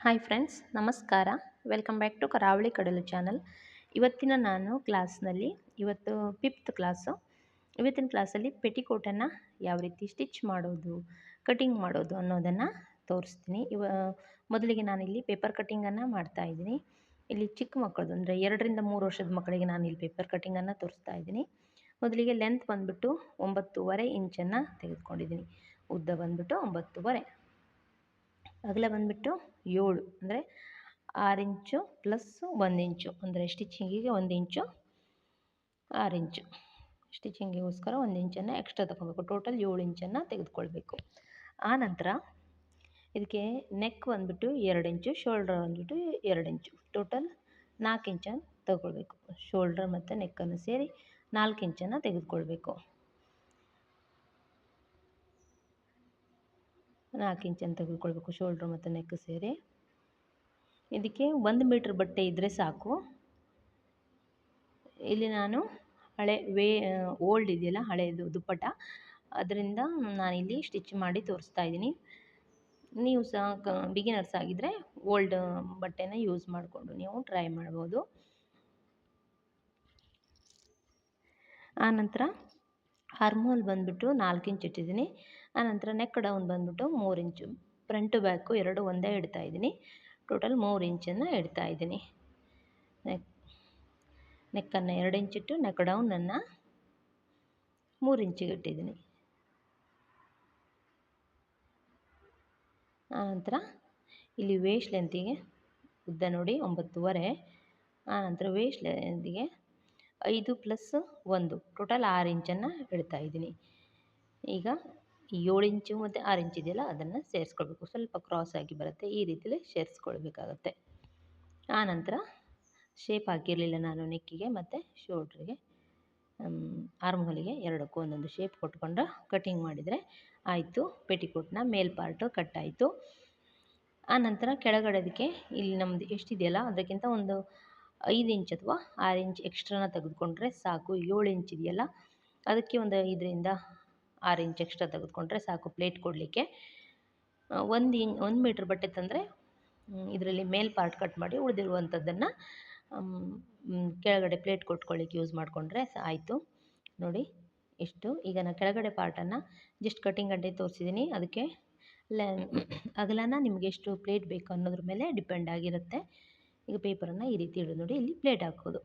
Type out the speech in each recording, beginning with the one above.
Hi friends ನಮಸ್ಕಾರ. Welcome back to Karavali Kadalu channel ಇವತ್ತಿನ ನಾನು ಕ್ಲಾಸ್ನಲ್ಲಿ ಇವತ್ತು ಫಿಫ್ತ್ ಕ್ಲಾಸು ಇವತ್ತಿನ ಕ್ಲಾಸಲ್ಲಿ ಪೆಟಿಕೋಟನ್ನು ಯಾವ ರೀತಿ ಸ್ಟಿಚ್ ಮಾಡೋದು ಕಟಿಂಗ್ ಮಾಡೋದು ಅನ್ನೋದನ್ನು ತೋರಿಸ್ತೀನಿ. ಇವ, ಮೊದಲಿಗೆ ನಾನಿಲ್ಲಿ ಪೇಪರ್ ಮಾಡ್ತಾ ಮಾಡ್ತಾಯಿದ್ದೀನಿ ಇಲ್ಲಿ ಚಿಕ್ಕ ಮಕ್ಕಳದು ಅಂದರೆ ಎರಡರಿಂದ ಮೂರು ವರ್ಷದ ಮಕ್ಕಳಿಗೆ ನಾನು ಇಲ್ಲಿ ಪೇಪರ್ ಕಟ್ಟಿಂಗನ್ನು ತೋರಿಸ್ತಾ ಇದ್ದೀನಿ. ಮೊದಲಿಗೆ ಲೆಂತ್ ಬಂದುಬಿಟ್ಟು ಒಂಬತ್ತೂವರೆ ಇಂಚನ್ನು ತೆಗೆದುಕೊಂಡಿದ್ದೀನಿ. ಉದ್ದ ಬಂದುಬಿಟ್ಟು ಒಂಬತ್ತೂವರೆ. ಅಗಲ ಬಂದುಬಿಟ್ಟು ಏಳು ಅಂದರೆ ಆರು ಇಂಚು ಪ್ಲಸ್ ಒಂದು ಇಂಚು ಅಂದರೆ ಸ್ಟಿಚಿಂಗಿಗೆ ಒಂದು ಇಂಚು, ಆರು ಇಂಚು. ಸ್ಟಿಚಿಂಗಿಗೋಸ್ಕರ ಒಂದು ಇಂಚನ್ನು ಎಕ್ಸ್ಟ್ರಾ ತಗೊಬೇಕು. ಟೋಟಲ್ ಏಳು ಇಂಚನ್ನು ತೆಗೆದುಕೊಳ್ಬೇಕು. ಆನಂತರ ಇದಕ್ಕೆ ನೆಕ್ ಬಂದುಬಿಟ್ಟು ಎರಡು ಇಂಚು ಶೋಲ್ಡ್ರ್ ಬಂದುಬಿಟ್ಟು ಎರಡು ಇಂಚು. ಟೋಟಲ್ ನಾಲ್ಕು ಇಂಚನ್ನು ತಗೊಳ್ಬೇಕು. ಶೋಲ್ಡ್ರ್ ಮತ್ತು ನೆಕ್ಕನ್ನು ಸೇರಿ ನಾಲ್ಕು ಇಂಚನ್ನು ತೆಗೆದುಕೊಳ್ಬೇಕು. ನಾಲ್ಕು ಇಂಚನ್ನು ತೆಗೆದುಕೊಳ್ಬೇಕು ಶೋಲ್ಡ್ರ್ ಮತ್ತು ನೆಕ್ ಸೇರಿ. ಇದಕ್ಕೆ ಒಂದು ಮೀಟ್ರ್ ಬಟ್ಟೆ ಇದ್ದರೆ ಸಾಕು. ಇಲ್ಲಿ ನಾನು ಹಳೆ ವೇ ಓಲ್ಡ್ ಇದೆಯಲ್ಲ ಹಳೆಯದು ದುಪ್ಪಟ ಅದರಿಂದ ನಾನಿಲ್ಲಿ ಸ್ಟಿಚ್ ಮಾಡಿ ತೋರಿಸ್ತಾ ಇದ್ದೀನಿ. ನೀವು ಸಹ ಕ ಬಿಗಿನರ್ಸ್ ಆಗಿದ್ದರೆ ಓಲ್ಡ್ ಬಟ್ಟೆನ ಯೂಸ್ ಮಾಡಿಕೊಂಡು ನೀವು ಟ್ರೈ ಮಾಡ್ಬೋದು. ಆನಂತರ ಹಾರ್ಮೋಲ್ ಬಂದುಬಿಟ್ಟು ನಾಲ್ಕು ಇಂಚ್ ಇಟ್ಟಿದ್ದೀನಿ. ಆನಂತರ ನೆಕ್ ಡೌನ್ ಬಂದುಬಿಟ್ಟು ಮೂರು ಇಂಚು ಫ್ರಂಟು ಬ್ಯಾಕು ಎರಡು ಒಂದೇ ಇಡ್ತಾ ಇದ್ದೀನಿ. ಟೋಟಲ್ ಮೂರು ಇಂಚನ್ನು ಇಡ್ತಾ ಇದ್ದೀನಿ. ನೆಕ್ ನೆಕ್ಕನ್ನು ಎರಡು ಇಂಚಿಟ್ಟು ನೆಕ್ ಡೌನನ್ನು ಮೂರು ಇಂಚಿಗೆ ಇಟ್ಟಿದ್ದೀನಿ. ಆನಂತರ ಇಲ್ಲಿ ವೇಸ್ಟ್ ಲೆಂತಿಗೆ ಉದ್ದ ನೋಡಿ ಒಂಬತ್ತುವರೆ ಆನಂತರ ವೇಸ್ಟ್ ಲೆಂತಿಗೆ ಐದು ಪ್ಲಸ್ ಒಂದು. ಟೋಟಲ್ ಆರು ಇಂಚನ್ನು ಇಡ್ತಾ ಇದ್ದೀನಿ. ಈಗ ಏಳು ಇಂಚು ಮತ್ತು ಆರು ಇಂಚು ಇದೆಯಲ್ಲ, ಅದನ್ನು ಸೇರಿಸ್ಕೊಳ್ಬೇಕು. ಸ್ವಲ್ಪ ಕ್ರಾಸ್ ಆಗಿ ಬರುತ್ತೆ. ಈ ರೀತಿಲಿ ಸೇರಿಸ್ಕೊಳ್ಬೇಕಾಗತ್ತೆ. ಆನಂತರ ಶೇಪ್ ಹಾಕಿರಲಿಲ್ಲ ನಾನು ನೆಕ್ಕಿಗೆ ಮತ್ತು ಶೋಲ್ಡ್ರಿಗೆ ಆರ್ಮ್ಗಳಿಗೆ ಎರಡಕ್ಕೂ ಒಂದೊಂದು ಶೇಪ್ ಕೊಟ್ಕೊಂಡು ಕಟಿಂಗ್ ಮಾಡಿದರೆ ಆಯಿತು. ಪೆಟಿಕೋಟ್ನ ಮೇಲ್ ಪಾರ್ಟು ಕಟ್ ಆಯಿತು. ಆನಂತರ ಕೆಳಗಡೆದಕ್ಕೆ ಇಲ್ಲಿ ನಮ್ಮದು ಎಷ್ಟಿದೆಯಲ್ಲ, ಅದಕ್ಕಿಂತ ಒಂದು ಐದು ಇಂಚ್ ಅಥವಾ ಆರು ಇಂಚ್ ಎಕ್ಸ್ಟ್ರಾನ ತೆಗೆದುಕೊಂಡ್ರೆ ಸಾಕು. ಏಳು ಇಂಚ್ ಇದೆಯಲ್ಲ, ಅದಕ್ಕೆ ಒಂದು ಐದರಿಂದ ಆರು ಇಂಚ್ ಎಕ್ಸ್ಟ್ರಾ ತೆಗೆದುಕೊಂಡ್ರೆ ಸಾಕು ಪ್ಲೇಟ್ ಕೊಡಲಿಕ್ಕೆ. ಒಂದು ಇನ್ ಒಂದು ಮೀಟ್ರ್ ಬಟ್ಟೆ ತಂದರೆ ಇದರಲ್ಲಿ ಮೇಲ್ ಪಾರ್ಟ್ ಕಟ್ ಮಾಡಿ ಉಳಿದಿರುವಂಥದ್ದನ್ನು ಕೆಳಗಡೆ ಪ್ಲೇಟ್ ಕೊಟ್ಕೊಳ್ಳಿಕ್ಕೆ ಯೂಸ್ ಮಾಡಿಕೊಂಡ್ರೆ ಆಯಿತು. ನೋಡಿ, ಇಷ್ಟು. ಈಗ ನಾನು ಕೆಳಗಡೆ ಪಾರ್ಟನ್ನು ಜಸ್ಟ್ ಕಟಿಂಗ್ ಗಂಟೆ ತೋರಿಸಿದ್ದೀನಿ ಅದಕ್ಕೆ ಲೆ ಅಗಲನ ನಿಮಗೆ ಎಷ್ಟು ಪ್ಲೇಟ್ ಬೇಕು ಅನ್ನೋದ್ರ ಮೇಲೆ ಡಿಪೆಂಡ್ ಆಗಿರುತ್ತೆ. ಈಗ ಪೇಪರನ್ನು ಈ ರೀತಿ ಇಡೋದು ನೋಡಿ, ಇಲ್ಲಿ ಪ್ಲೇಟ್ ಹಾಕೋದು.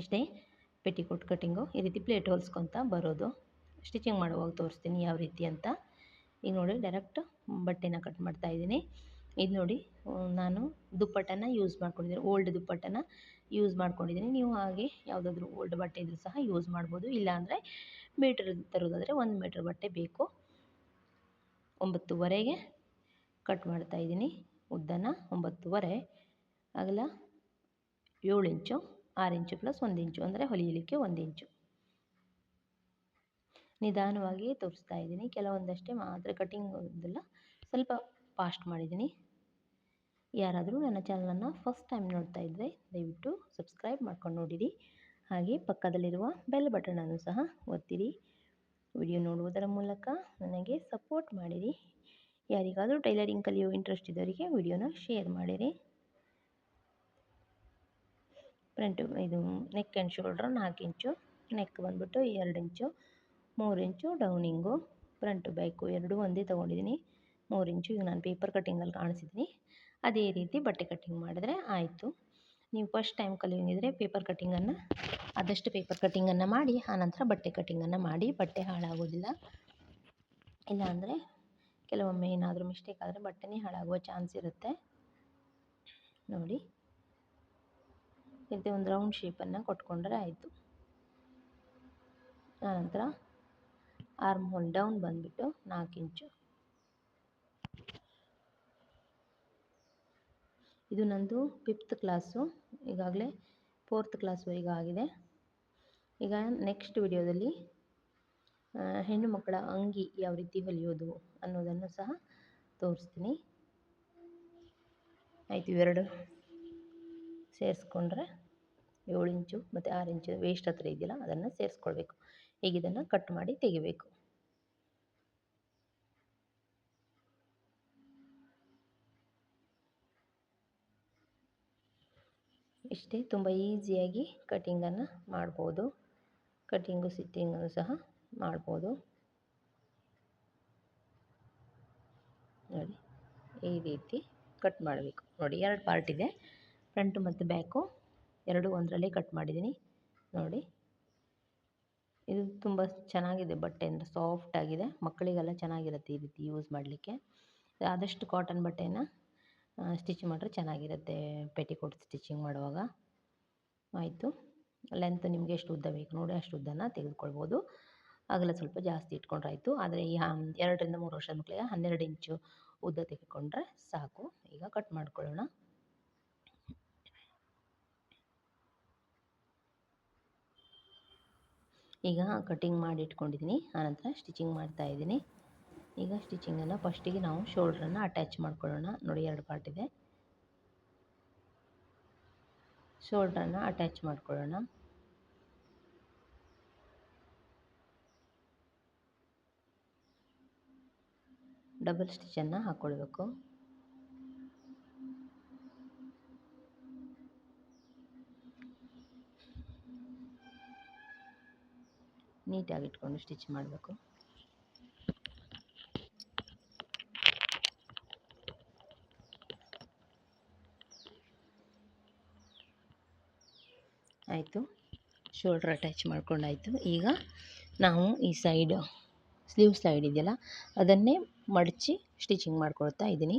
ಇಷ್ಟೇ. ಪೆಟಿಕೋಟ್ ಕಟಿಂಗು ಈ ರೀತಿ ಪ್ಲೇಟ್ ಹೊಲ್ಸ್ಕೊತ ಬರೋದು. ಸ್ಟಿಚಿಂಗ್ ಮಾಡುವಾಗ ತೋರಿಸ್ತೀನಿ ಯಾವ ರೀತಿ ಅಂತ. ಈಗ ನೋಡಿ ಡೈರೆಕ್ಟ್ ಬಟ್ಟೆನ ಕಟ್ ಮಾಡ್ತಾ ಇದ್ದೀನಿ. ಇದು ನೋಡಿ, ನಾನು ದುಪ್ಪಟ್ಟನ ಯೂಸ್ ಮಾಡ್ಕೊಂಡಿದ್ದೀನಿ. ಓಲ್ಡ್ ದುಪ್ಪಟ್ಟನ ಯೂಸ್ ಮಾಡ್ಕೊಂಡಿದ್ದೀನಿ. ನೀವು ಹಾಗೆ ಯಾವುದಾದ್ರೂ ಓಲ್ಡ್ ಬಟ್ಟೆ ಇದ್ರೂ ಸಹ ಯೂಸ್ ಮಾಡ್ಬೋದು. ಇಲ್ಲಾಂದರೆ ಮೀಟ್ರ್ ತರೋದಾದರೆ ಒಂದು ಮೀಟ್ರ್ ಬಟ್ಟೆ ಬೇಕು. ಒಂಬತ್ತುವರೆಗೆ ಕಟ್ ಮಾಡ್ತಾ ಇದ್ದೀನಿ. ಉದ್ದನ ಒಂಬತ್ತುವರೆ, ಅಗಲ ಏಳು ಇಂಚು, ಆರು ಇಂಚು ಪ್ಲಸ್ ಒಂದು ಇಂಚು, ಅಂದರೆ ಹೊಲಿಯಲಿಕ್ಕೆ ಒಂದು ಇಂಚು. ನಿಧಾನವಾಗಿ ತೋರಿಸ್ತಾ ಇದ್ದೀನಿ. ಕೆಲವೊಂದಷ್ಟೇ ಮಾತ್ರ ಕಟಿಂಗ್ ಇದೆಲ್ಲ ಸ್ವಲ್ಪ ಫಾಸ್ಟ್ ಮಾಡಿದ್ದೀನಿ. ಯಾರಾದರೂ ನನ್ನ ಚಾನಲನ್ನು ಫಸ್ಟ್ ಟೈಮ್ ನೋಡ್ತಾ ಇದ್ದರೆ ದಯವಿಟ್ಟು ಸಬ್ಸ್ಕ್ರೈಬ್ ಮಾಡ್ಕೊಂಡು ನೋಡಿರಿ. ಹಾಗೆ ಪಕ್ಕದಲ್ಲಿರುವ ಬೆಲ್ ಬಟನನ್ನು ಸಹ ಒತ್ತಿರಿ. ವಿಡಿಯೋ ನೋಡುವುದರ ಮೂಲಕ ನನಗೆ ಸಪೋರ್ಟ್ ಮಾಡಿರಿ. ಯಾರಿಗಾದರೂ ಟೈಲರಿಂಗ್ ಕಲಿಯೋ ಇಂಟ್ರೆಸ್ಟ್ ಇದ್ದವರಿಗೆ ವಿಡಿಯೋನ ಶೇರ್ ಮಾಡಿರಿ. ಫ್ರಂಟ್ ಇದು ನೆಕ್ ಆ್ಯಂಡ್ ಶೋಲ್ಡ್ರ್ ನಾಲ್ಕು ಇಂಚು ನೆಕ್ ಬಂದುಬಿಟ್ಟು ಎರಡು ಇಂಚು ಮೂರು ಇಂಚು ಡೌನಿಂಗು, ಫ್ರಂಟು ಬ್ಯಾಕು ಎರಡೂ ಒಂದೇ ತೊಗೊಂಡಿದ್ದೀನಿ ಮೂರು ಇಂಚು ಈಗ ನಾನು ಪೇಪರ್ ಕಟ್ಟಿಂಗಲ್ಲಿ ಕಾಣಿಸಿದ್ದೀನಿ ಅದೇ ರೀತಿ ಬಟ್ಟೆ ಕಟ್ಟಿಂಗ್ ಮಾಡಿದ್ರೆ ಆಯಿತು. ನೀವು ಫಸ್ಟ್ ಟೈಮ್ ಕಲಿಯೋಂಗಿದ್ರೆ ಪೇಪರ್ ಕಟ್ಟಿಂಗನ್ನು, ಆದಷ್ಟು ಪೇಪರ್ ಕಟ್ಟಿಂಗನ್ನು ಮಾಡಿ ಆನಂತರ ಬಟ್ಟೆ ಕಟ್ಟಿಂಗನ್ನು ಮಾಡಿ, ಬಟ್ಟೆ ಹಾಳಾಗೋದಿಲ್ಲ. ಇಲ್ಲಾಂದರೆ ಕೆಲವೊಮ್ಮೆ ಏನಾದರೂ ಮಿಸ್ಟೇಕ್ ಆದರೆ ಬಟ್ಟೆನೇ ಹಾಳಾಗುವ ಚಾನ್ಸ್ ಇರುತ್ತೆ. ನೋಡಿ. ಇದೆ ಒಂದು ರೌಂಡ್ ಶೇಪನ್ನು ಕೊಟ್ಕೊಂಡ್ರೆ ಆಯಿತು. ಆನಂತರ ಆರ್ಮ್ ಹೋಲ್ ಡೌನ್ ಬಂದುಬಿಟ್ಟು ನಾಲ್ಕು ಇಂಚು. ಇದು ನಂದು ಫಿಫ್ತ್ ಕ್ಲಾಸು ಈಗಾಗಲೇ ಫೋರ್ತ್ ಕ್ಲಾಸ್ವರೆಗೂ ಆಗಿದೆ. ಈಗ ನೆಕ್ಸ್ಟ್ ವಿಡಿಯೋದಲ್ಲಿ ಹೆಣ್ಣು ಮಕ್ಕಳ ಅಂಗಿ ಯಾವ ರೀತಿ ಹೊಲಿಯೋದು ಅನ್ನೋದನ್ನು ಸಹ ತೋರಿಸ್ತೀನಿ. ಆಯಿತು, ಇವೆರಡು ಸೇರಿಸ್ಕೊಂಡ್ರೆ ಏಳು ಇಂಚು ಮತ್ತು ಆರು ಇಂಚು ವೇಸ್ಟ್ ಹತ್ರ ಇದೆಯಲ್ಲ, ಅದನ್ನು ಸೇರಿಸ್ಕೊಳ್ಬೇಕು. ಈಗ ಇದನ್ನು ಕಟ್ ಮಾಡಿ ತೆಗಿಬೇಕು. ಇಷ್ಟೇ ತುಂಬ ಈಸಿಯಾಗಿ ಕಟಿಂಗನ್ನು ಮಾಡ್ಬೋದು. ಕಟಿಂಗು ಸಿಟ್ಟಿಂಗನ್ನು ಸಹ ಮಾಡ್ಬೋದು. ನೋಡಿ, ಈ ರೀತಿ ಕಟ್ ಮಾಡಬೇಕು. ನೋಡಿ, ಎರಡು ಪಾರ್ಟ್ ಇದೆ. ಫ್ರಂಟು ಮತ್ತು ಬ್ಯಾಕು ಎರಡು ಒಂದರಲ್ಲೇ ಕಟ್ ಮಾಡಿದ್ದೀನಿ. ನೋಡಿ ಇದು ತುಂಬ ಚೆನ್ನಾಗಿದೆ ಬಟ್ಟೆ ಅಂದರೆ ಸಾಫ್ಟ್ ಆಗಿದೆ. ಮಕ್ಕಳಿಗೆಲ್ಲ ಚೆನ್ನಾಗಿರುತ್ತೆ ಈ ರೀತಿ ಯೂಸ್ ಮಾಡಲಿಕ್ಕೆ. ಆದಷ್ಟು ಕಾಟನ್ ಬಟ್ಟೆನ ಸ್ಟಿಚ್ ಮಾಡಿದ್ರೆ ಚೆನ್ನಾಗಿರುತ್ತೆ. ಪೆಟಿಕೋಟ್ ಸ್ಟಿಚಿಂಗ್ ಮಾಡುವಾಗ. ಆಯಿತು. ಲೆಂತ್ ನಿಮಗೆ ಎಷ್ಟು ಉದ್ದ ಬೇಕು ನೋಡಿ, ಅಷ್ಟು ಉದ್ದನ ತೆಗೆದುಕೊಳ್ಬೋದು. ಅಗಲ ಸ್ವಲ್ಪ ಜಾಸ್ತಿ ಇಟ್ಕೊಂಡ್ರೆ ಆಯಿತು ಆದರೆ ಈ ಎರಡರಿಂದ ಮೂರು ವರ್ಷದ ಮಕ್ಕಳಿಗೆ ಹನ್ನೆರಡು ಇಂಚು ಉದ್ದ ತೆಗೆದುಕೊಂಡ್ರೆ ಸಾಕು. ಈಗ ಕಟ್ ಮಾಡ್ಕೊಳ್ಳೋಣ. ಈಗ ಕಟಿಂಗ್ ಮಾಡಿ ಇಟ್ಕೊಂಡಿದ್ದೀನಿ ಆನಂತರ ಸ್ಟಿಚಿಂಗ್ ಮಾಡ್ತಾ ಇದ್ದೀನಿ. ಈಗ ಸ್ಟಿಚಿಂಗನ್ನು ಫಸ್ಟಿಗೆ ನಾವು ಶೋಲ್ಡ್ರನ್ನು ಅಟ್ಯಾಚ್ ಮಾಡ್ಕೊಳ್ಳೋಣ. ನೋಡಿ ಎರಡು ಪಾರ್ಟ್ ಇದೆ. ಶೋಲ್ಡ್ರನ್ನು ಅಟ್ಯಾಚ್ ಮಾಡ್ಕೊಳ್ಳೋಣ. ಡಬಲ್ ಸ್ಟಿಚನ್ನು ಹಾಕ್ಕೊಳ್ಬೇಕು. ನೀಟಾಗಿ ಇಟ್ಕೊಂಡು ಸ್ಟಿಚ್ ಮಾಡಬೇಕು. ಆಯಿತು. ಶೋಲ್ಡ್ರ್ ಅಟ್ಯಾಚ್ ಮಾಡ್ಕೊಂಡಾಯಿತು. ಈಗ ನಾವು ಈ ಸೈಡ್, ಸ್ಲೀವ್ ಸೈಡ್ ಇದೆಯಲ್ಲ, ಅದನ್ನೇ ಮಡಚಿ ಸ್ಟಿಚಿಂಗ್ ಮಾಡ್ಕೊಳ್ತಾ ಇದ್ದೀನಿ.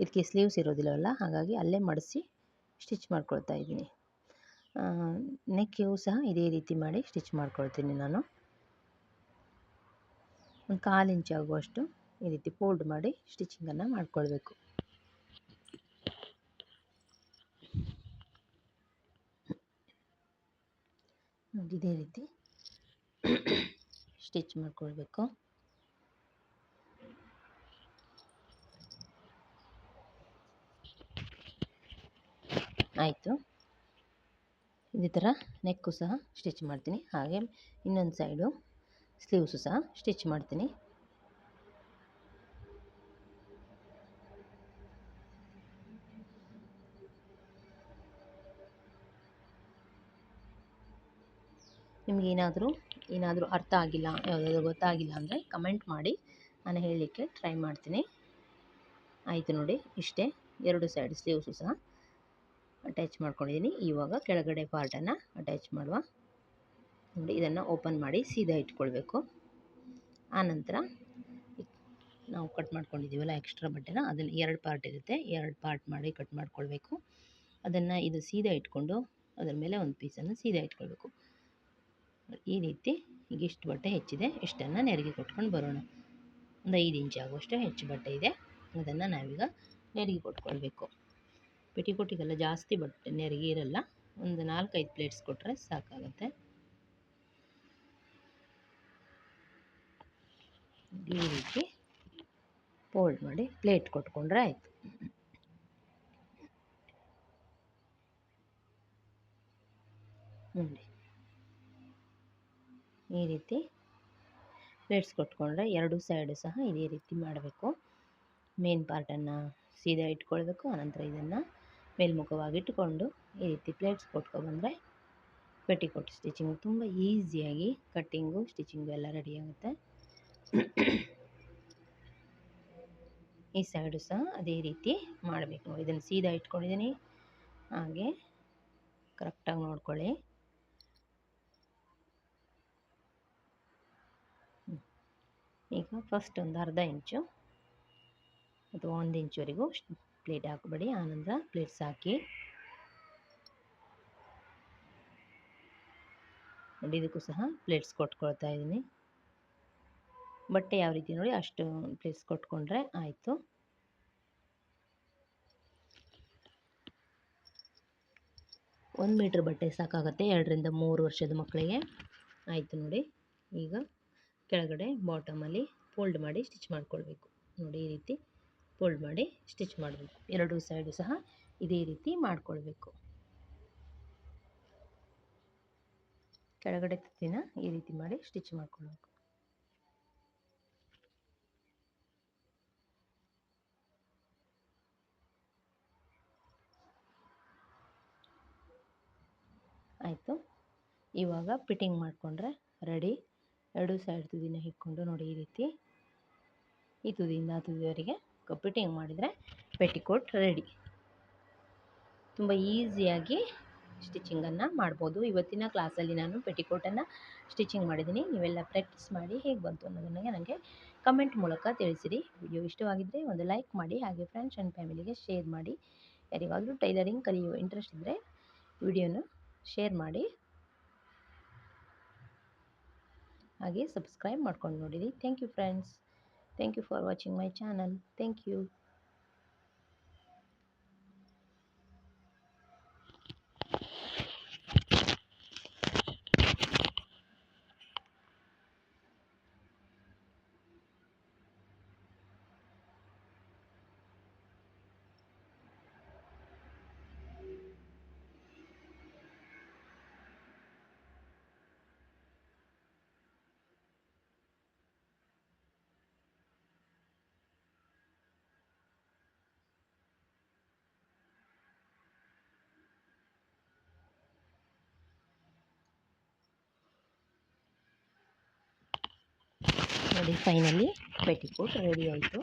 ಇದಕ್ಕೆ ಸ್ಲೀವ್ಸ್ ಇರೋದಿಲ್ಲವಲ್ಲ ಹಾಗಾಗಿ ಅಲ್ಲೇ ಮಡಿಸಿ ಸ್ಟಿಚ್ ಮಾಡ್ಕೊಳ್ತಾ ಇದ್ದೀನಿ. ನೆಕ್ಕಿಗೂ ಸಹ ಇದೇ ರೀತಿ ಮಾಡಿ ಸ್ಟಿಚ್ ಮಾಡ್ಕೊಳ್ತೀನಿ ನಾನು. ಒಂದು ಕಾಲು ಇಂಚು ಆಗುವಷ್ಟು ಈ ರೀತಿ ಫೋಲ್ಡ್ ಮಾಡಿ ಸ್ಟಿಚಿಂಗನ್ನು ಮಾಡಿಕೊಳ್ಬೇಕು. ನೋಡಿ, ಇದೇ ರೀತಿ ಸ್ಟಿಚ್ ಮಾಡಿಕೊಳ್ಬೇಕು. ಆಯಿತು. ಇದೇ ಥರ ನೆಕ್ಕು ಸಹ ಸ್ಟಿಚ್ ಮಾಡ್ತೀನಿ. ಹಾಗೆ ಇನ್ನೊಂದು ಸೈಡು ಸ್ಲೀವ್ಸು ಸಹ ಸ್ಟಿಚ್ ಮಾಡ್ತೀನಿ. ನಿಮಗೇನಾದರೂ ಏನಾದರೂ ಅರ್ಥ ಆಗಿಲ್ಲ, ಯಾವುದಾದ್ರೂ ಗೊತ್ತಾಗಿಲ್ಲ ಅಂದರೆ ಕಮೆಂಟ್ ಮಾಡಿ. ನಾನು ಹೇಳಲಿಕ್ಕೆ ಟ್ರೈ ಮಾಡ್ತೀನಿ. ಆಯಿತು ನೋಡಿ, ಇಷ್ಟೇ. ಎರಡು ಸೈಡ್ ಸ್ಲೀವ್ಸು ಸಹ ಅಟ್ಯಾಚ್ ಮಾಡ್ಕೊಂಡಿದ್ದೀನಿ ಇವಾಗ ಕೆಳಗಡೆ ಪಾರ್ಟನ್ನು ಅಟ್ಯಾಚ್ ಮಾಡುವ. ನೋಡಿ, ಇದನ್ನು ಓಪನ್ ಮಾಡಿ ಸೀದಾ ಇಟ್ಕೊಳ್ಬೇಕು. ಆನಂತರ ನಾವು ಕಟ್ ಮಾಡ್ಕೊಂಡಿದ್ದೀವಲ್ಲ ಎಕ್ಸ್ಟ್ರಾ ಬಟ್ಟೆನ, ಅದನ್ನು ಎರಡು ಪಾರ್ಟ್ ಇರುತ್ತೆ. ಎರಡು ಪಾರ್ಟ್ ಮಾಡಿ ಕಟ್ ಮಾಡ್ಕೊಳ್ಬೇಕು. ಅದನ್ನು ಇದು ಸೀದಾ ಇಟ್ಕೊಂಡು ಅದರ ಮೇಲೆ ಒಂದು ಪೀಸನ್ನು ಸೀದಾ ಇಟ್ಕೊಳ್ಬೇಕು. ಈ ರೀತಿ ಈಗ ಇಷ್ಟು ಬಟ್ಟೆ ಹೆಚ್ಚಿದೆ. ಇಷ್ಟನ್ನು ನೆರಿಗೆ ಕೊಟ್ಕೊಂಡು ಬರೋಣ. ಒಂದು ಐದು ಇಂಚ್ ಆಗುವಷ್ಟು ಹೆಚ್ಚು ಬಟ್ಟೆ ಇದೆ. ಅದನ್ನು ನಾವೀಗ ನೆರಿಗೆ ಕೊಟ್ಕೊಳ್ಬೇಕು. ಪೆಟಿಕೋಟಿಗೆಲ್ಲ ಜಾಸ್ತಿ ಬಟ್ಟೆ ನೆರಿಗೆ ಇರಲ್ಲ. ಒಂದು ನಾಲ್ಕೈದು ಪ್ಲೇಟ್ಸ್ ಕೊಟ್ಟರೆ ಸಾಕಾಗುತ್ತೆ. ಈ ರೀತಿ ಫೋಲ್ಡ್ ಮಾಡಿ ಪ್ಲೇಟ್ ಕೊಟ್ಕೊಂಡ್ರೆ ಆಯಿತು. ನೋಡಿ. ಈ ರೀತಿ ಪ್ಲೇಟ್ಸ್ ಕೊಟ್ಕೊಂಡ್ರೆ ಎರಡು ಸೈಡು ಸಹ ಇದೇ ರೀತಿ ಮಾಡಬೇಕು. ಮೇನ್ ಪಾರ್ಟನ್ನು ಸೀದಾ ಇಟ್ಕೊಳ್ಬೇಕು, ಆನಂತರ ಇದನ್ನು ಮೇಲ್ಮುಖವಾಗಿಟ್ಟುಕೊಂಡು ಈ ರೀತಿ ಪ್ಲೇಟ್ಸ್ ಕೊಟ್ಕೊಬಂದರೆ ಪೆಟಿಕೋಟ್ ಸ್ಟಿಚಿಂಗ್ ತುಂಬ ಈಸಿಯಾಗಿ ಕಟ್ಟಿಂಗು ಸ್ಟಿಚಿಂಗು ಎಲ್ಲ ರೆಡಿ ಆಗುತ್ತೆ. ಈ ಸೈಡು ಸಹ ಅದೇ ರೀತಿ ಮಾಡಬೇಕು. ನೋಡಿ ಇದನ್ನು ಸೀದಾ ಇಟ್ಕೊಂಡಿದ್ದೀನಿ ಹಾಗೆ ಕರೆಕ್ಟಾಗಿ ನೋಡ್ಕೊಳ್ಳಿ. ಈಗ ಫಸ್ಟ್ ಒಂದು ಅರ್ಧ ಇಂಚು ಅಥವಾ ಒಂದು ಇಂಚುವರೆಗೂ ಪ್ಲೇಟ್ ಹಾಕಬೇಡಿ, ಆನಂತರ ಪ್ಲೇಟ್ಸ್ ಹಾಕಿ ನೋಡಿ, ಇದಕ್ಕೂ ಸಹ ಪ್ಲೇಟ್ಸ್ ಕೊಟ್ಕೊಳ್ತಾ ಇದ್ದೀನಿ. ಬಟ್ಟೆ ಯಾವ ರೀತಿ ನೋಡಿ, ಅಷ್ಟು ಪ್ಲೇಟ್ಸ್ ಕೊಟ್ಕೊಂಡ್ರೆ ಆಯಿತು. ಒಂದು ಮೀಟ್ರ್ ಬಟ್ಟೆ ಸಾಕಾಗುತ್ತೆ ಎರಡರಿಂದ ಮೂರು ವರ್ಷದ ಮಕ್ಕಳಿಗೆ. ಆಯಿತು ನೋಡಿ, ಈಗ ಕೆಳಗಡೆ ಬಾಟಮಲ್ಲಿ ಫೋಲ್ಡ್ ಮಾಡಿ ಸ್ಟಿಚ್ ಮಾಡ್ಕೊಳ್ಬೇಕು. ನೋಡಿ, ಈ ರೀತಿ ಫೋಲ್ಡ್ ಮಾಡಿ ಸ್ಟಿಚ್ ಮಾಡಬೇಕು. ಎರಡು ಸೈಡು ಸಹ ಇದೇ ರೀತಿ ಮಾಡಿಕೊಳ್ಬೇಕು. ಕೆಳಗಡೆ ತುತ್ತಿನ ಈ ರೀತಿ ಮಾಡಿ ಸ್ಟಿಚ್ ಮಾಡ್ಕೊಳ್ಬೇಕು. ಆಯಿತು. ಇವಾಗ ಫಿಟ್ಟಿಂಗ್ ಮಾಡಿಕೊಂಡ್ರೆ ರೆಡಿ ಎರಡು ಸೈಡ್ ತುದಿನ ಹಿಕ್ಕೊಂಡು ನೋಡಿ ಈ ರೀತಿ. ಈ ತುದಿಯಿಂದ ಆ ತುದಿಯವರೆಗೆ ಫಿಟ್ಟಿಂಗ್ ಮಾಡಿದರೆ ಪೆಟಿಕೋಟ್ ರೆಡಿ ತುಂಬ ಈಸಿಯಾಗಿ ಸ್ಟಿಚಿಂಗನ್ನು ಮಾಡ್ಬೋದು. ಇವತ್ತಿನ ಕ್ಲಾಸಲ್ಲಿ ನಾನು ಪೆಟಿಕೋಟನ್ನು ಸ್ಟಿಚಿಂಗ್ ಮಾಡಿದ್ದೀನಿ. ನೀವೆಲ್ಲ ಪ್ರಾಕ್ಟೀಸ್ ಮಾಡಿ ಹೇಗೆ ಬಂತು ಅನ್ನೋದನ್ನು ನನಗೆ ಕಮೆಂಟ್ ಮೂಲಕ ತಿಳಿಸಿರಿ. ವಿಡಿಯೋ ಇಷ್ಟವಾಗಿದ್ದರೆ ಒಂದು ಲೈಕ್ ಮಾಡಿ, ಹಾಗೆ ಫ್ರೆಂಡ್ಸ್ ಆ್ಯಂಡ್ ಫ್ಯಾಮಿಲಿಗೆ ಶೇರ್ ಮಾಡಿ. ಯಾರಿಗಾದರೂ ಟೈಲರಿಂಗ್ ಕಲಿಯೋ ಇಂಟ್ರೆಸ್ಟ್ ಇದ್ದರೆ ವಿಡಿಯೋನ ಶೇರ್ ಮಾಡಿ. ಹಾಗೆ ಸಬ್ಸ್ಕ್ರೈಬ್ ಮಾಡ್ಕೊಂಡು ನೋಡಿರಿ. Thank you friends Thank you for watching my channel. Thank you. ನೋಡಿ ಫೈನಲಿ ಪೆಟಿಕೋಟ್ ರೆಡಿ ಆಯಿತು